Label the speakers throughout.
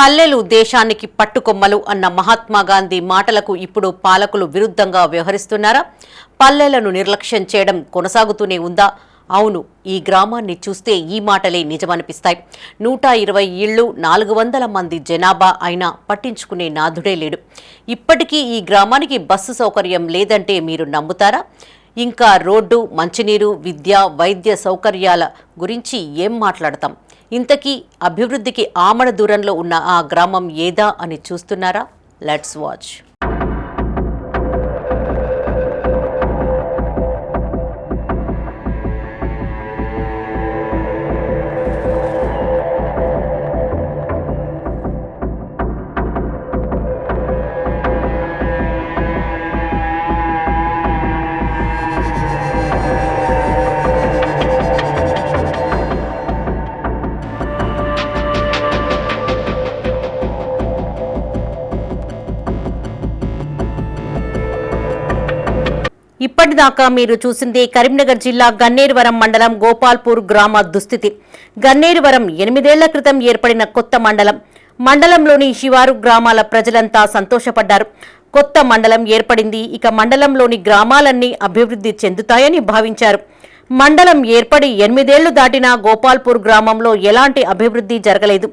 Speaker 1: పల్లెలు దేశానికి పట్టుకొమ్మలు అన్న మహాత్మా గాంధీ మాటలకు ఇప్పుడు పాలకులు విరుద్ధంగా వ్యవహరిస్తున్నారా? పల్లెలను నిర్లక్ష్యం చేయడం కొనసాగుతూనే ఉందా? అవును ఈ గ్రామాన్ని చూస్తే ఈ మాటలే నిజమనిపిస్తాయి. నూట ఇరవై ఇళ్ళు నాలుగు వందల మంది జనాభా అయినా పట్టించుకునే నాథుడే లేడు. ఇప్పటికీ ఈ గ్రామానికి బస్సు సౌకర్యం లేదంటే మీరు నమ్ముతారా? ఇంకా రోడ్డు మంచినీరు విద్య వైద్య సౌకర్యాల గురించి ఏం మాట్లాడతాం? ఇంతకీ అభివృద్ధికి ఆమడ దూరంలో ఉన్న ఆ గ్రామం ఏదా అని చూస్తున్నారా? లెట్స్ వాచ్ ఇప్పటిదాకా మీరు చూసింది కరీంనగర్ జిల్లా గన్నేరువరం మండలం గోపాల్పూర్ గ్రామ దుస్థితి. గన్నేరువరం ఎనిమిదేళ్ళ క్రితం ఏర్పడిన కొత్త మండలం. మండలంలోని శివారు గ్రామాల ప్రజలంతా సంతోషపడ్డారు. కొత్త మండలం ఏర్పడింది ఇక మండలంలోని గ్రామాలన్నీ అభివృద్ధి చెందుతాయని భావించారు. మండలం ఏర్పడి ఎనిమిదేళ్ళు దాటినా గోపాల్పూర్ గ్రామంలో ఎలాంటి అభివృద్ధి జరగలేదు.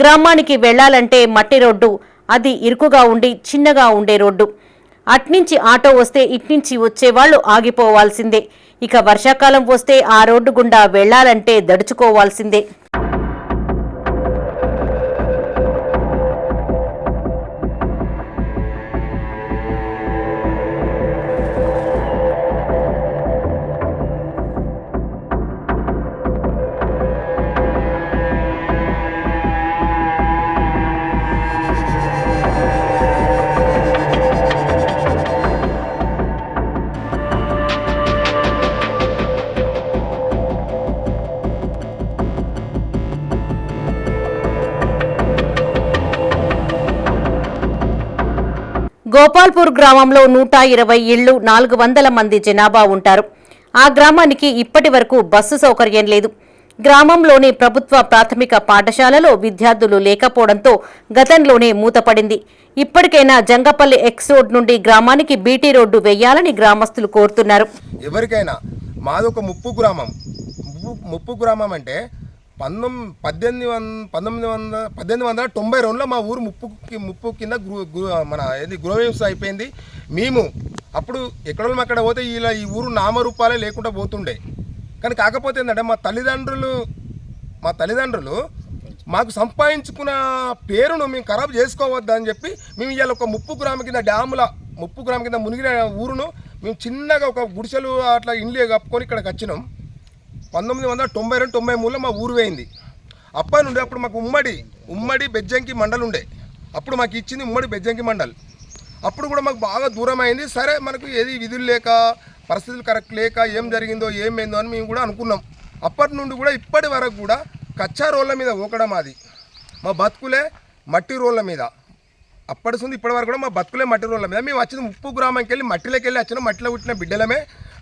Speaker 1: గ్రామానికి వెళ్ళాలంటే మట్టి రోడ్డు అది ఇరుకుగా ఉండి చిన్నగా ఉండే రోడ్డు. అట్నుంచి ఆటో వస్తే ఇట్నుంచి వచ్చేవాళ్ళు ఆగిపోవాల్సిందే. ఇక వర్షాకాలం వస్తే ఆ రోడ్డు గుండా వెళ్ళాలంటే దడుచుకోవాల్సిందే. గోపాల్పూర్ గ్రామంలో నూట ఇరవై ఇళ్ళు నాలుగు వందల మంది జనాభా ఉంటారు. ఆ గ్రామానికి ఇప్పటి వరకు బస్సు సౌకర్యం లేదు. గ్రామంలోని ప్రభుత్వ ప్రాథమిక పాఠశాలలో విద్యార్థులు లేకపోవడంతో గతంలోనే మూతపడింది. ఇప్పటికైనా జంగపల్లి ఎక్స్ రోడ్ నుండి గ్రామానికి బీటీ రోడ్డు వేయాలని గ్రామస్తులు కోరుతున్నారు.
Speaker 2: ఎవరికైనా మాది ఒక ముప్పు గ్రామం. ముప్పు ముప్పు గ్రామం అంటే పంతొమ్మిది పద్దెనిమిది వంద పంతొమ్మిది వందల పద్దెనిమిది వందల తొంభై రెండులో మా ఊరు ముప్పుకి ముప్పు కింద గృ- గృ- మన ఏది గృహహింస అయిపోయింది. మేము అప్పుడు ఎక్కడో అక్కడ పోతే ఇలా ఈ ఊరు నామరూపాలే లేకుండా పోతుండే. కానీ కాకపోతే ఏంటంటే మా తల్లిదండ్రులు మా తల్లిదండ్రులు మాకు సంపాదించుకున్న పేరును మేము ఖరాబ్ చేసుకోవద్దు అని చెప్పి మేము ఇవాళ ఒక ముప్పు గ్రామ కింద డ్యాముల ముప్పు గ్రామ కింద మునిగిన ఊరును మేము చిన్నగా ఒక గుడిసెలు అట్లా ఇండ్లు కప్పుకొని ఇక్కడికి వచ్చినాం. పంతొమ్మిది వందల తొంభై రెండు తొంభై మూడులో మా ఊరు పోయింది. అప్పటి నుండి అప్పుడు మాకు ఉమ్మడి ఉమ్మడి బెజ్జంకి మండలు ఉండే. అప్పుడు మాకు ఇచ్చింది ఉమ్మడి బెజ్జంకి మండల్. అప్పుడు కూడా మాకు బాగా దూరం అయింది సరే మనకు ఏది విధులు లేక పరిస్థితులు కరెక్ట్ లేక ఏం జరిగిందో ఏమైందో అని మేము కూడా అనుకున్నాం. అప్పటి నుండి కూడా ఇప్పటి వరకు కూడా కచ్చా రోళ్ళ మీద ఊకడం అది మా బతుకులే మట్టి రోళ్ళ మీద. అప్పటి నుండి ఇప్పటి వరకు కూడా మా బతుకులే మట్టి రోళ్ళ మీద. మేము వచ్చింది ఉప్పు గ్రామంకి వెళ్ళి మట్టిలోకి వెళ్ళి వచ్చినాం మట్టిలో పుట్టిన బిడ్డలమే.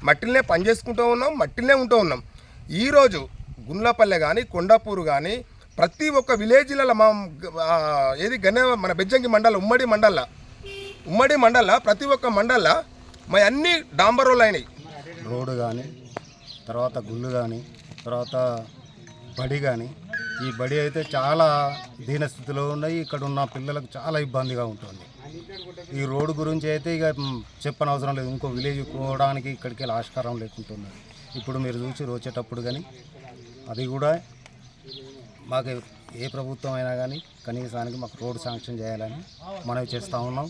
Speaker 2: మట్టిలోనే పని చేసుకుంటూ ఉన్నాం మట్టిలోనే ఉంటూ ఉన్నాం. ఈరోజు గుండ్లపల్లె కానీ కొండాపూరు కానీ ప్రతి ఒక్క విలేజ్లలో మా ఏది గనే మన బెజ్జంకి మండల ఉమ్మడి మండల ఉమ్మడి మండల ప్రతి ఒక్క మండల మా అన్ని డాంబర్ రోడ్లు అయినాయి.
Speaker 3: రోడ్డు కానీ తర్వాత గుళ్ళు కానీ తర్వాత బడి కానీ ఈ బడి అయితే చాలా దీనస్థితిలో ఉన్నాయి. ఇక్కడ ఉన్న పిల్లలకు చాలా ఇబ్బందిగా ఉంటుంది. ఈ రోడ్డు గురించి అయితే ఇక చెప్పనవసరం లేదు. ఇంకో విలేజ్ పోవడానికి ఇక్కడికి వెళ్ళి ఆస్కారం లేకుంటున్నది ఇప్పుడు మీరు చూసి వచ్చేటప్పుడు కానీ అది కూడా మాకు ఏ ప్రభుత్వం అయినా కానీ కనీసానికి మాకు రోడ్డు శాంక్షన్ చేయాలని మనవి చేస్తూ ఉన్నాం.